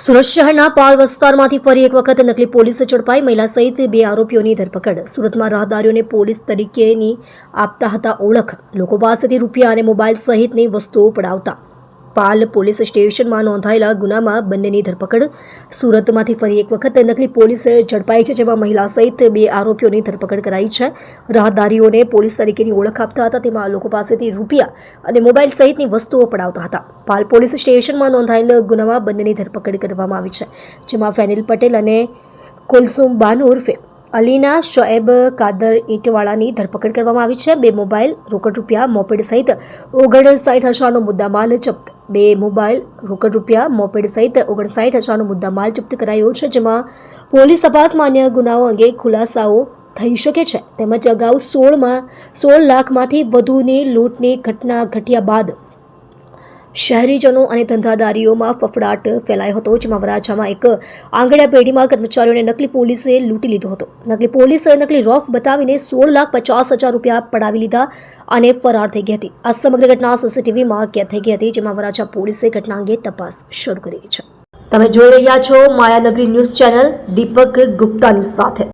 સુરત શહેરના પાલ વિસ્તારમાંથી ફરી એક વખત નકલી પોલીસે ઝડપાઈ મહિલા સહિત બે આરોપીઓની ધરપકડ. સુરતમાં રાહદારીઓને પોલીસ તરીકેની આપતા હતા ઓળખ. લોકો પાસેથી રૂપિયા અને મોબાઈલ સહિતની વસ્તુઓ પડાવતા પાલ પોલીસ સ્ટેશનમાં નોંધાયેલા ગુનામાં બંનેની ધરપકડ. સુરતમાંથી ફરી એક વખત નકલી પોલીસ ઝડપાઈ છે જેમાં મહિલા સહિત બે આરોપીઓની ધરપકડ કરાઈ છે. રાહદારીઓને પોલીસ તરીકેની ઓળખ આપતા હતા, તેમાં લોકો પાસેથી રૂપિયા અને મોબાઈલ સહિતની વસ્તુઓ પડાવતા હતા. પાલ પોલીસ સ્ટેશનમાં નોંધાયેલ ગુનામાં બંનેની ધરપકડ કરવામાં આવી છે, જેમાં ફેનિલ પટેલ અને કુલસુમ બાનુ ઉર્ફે અલીના શોએબ કાદર ઈંટવાળાની ધરપકડ કરવામાં આવી છે. બે મોબાઈલ, રોકડ રૂપિયા, મોપેડ સહિત ઓગણસાઠ હજારનો મુદ્દામાલ જપ્ત બે મોબાઈલ રોકડ રૂપિયા, મોપેડ સહિત ઓગણસાઠ હજારનો મુદ્દામાલ જપ્ત કરાયો છે, જેમાં પોલીસ તપાસમાં અન્ય ગુનાઓ અંગે ખુલાસાઓ થઈ શકે છે. તેમજ અગાઉ સોળમાં, સોળ લાખમાંથી વધુની લૂંટની ઘટના ઘટ્યા બાદ શહેરીજનો અને ધંધાદારીઓમાં ફફડાટ ફેલાયો હતો, જેમાં વરાછામાં એક આંગણિયા પેઢીમાં કર્મચારીઓને નકલી પોલીસે લૂંટી લીધો હતો. નકલી પોલીસે નકલી રોફ બતાવીને સોળ લાખ પચાસ હજાર રૂપિયા પડાવી લીધા અને ફરાર થઈ ગઈ હતી. આ સમગ્ર ઘટના સીસીટીવીમાં કેદ થઈ ગઈ હતી, જેમાં વરાછા પોલીસે ઘટના અંગે તપાસ શરૂ કરી છે. તમે જોઈ રહ્યા છો માયાનગરી ન્યૂઝ ચેનલ દીપક ગુપ્તાની સાથે.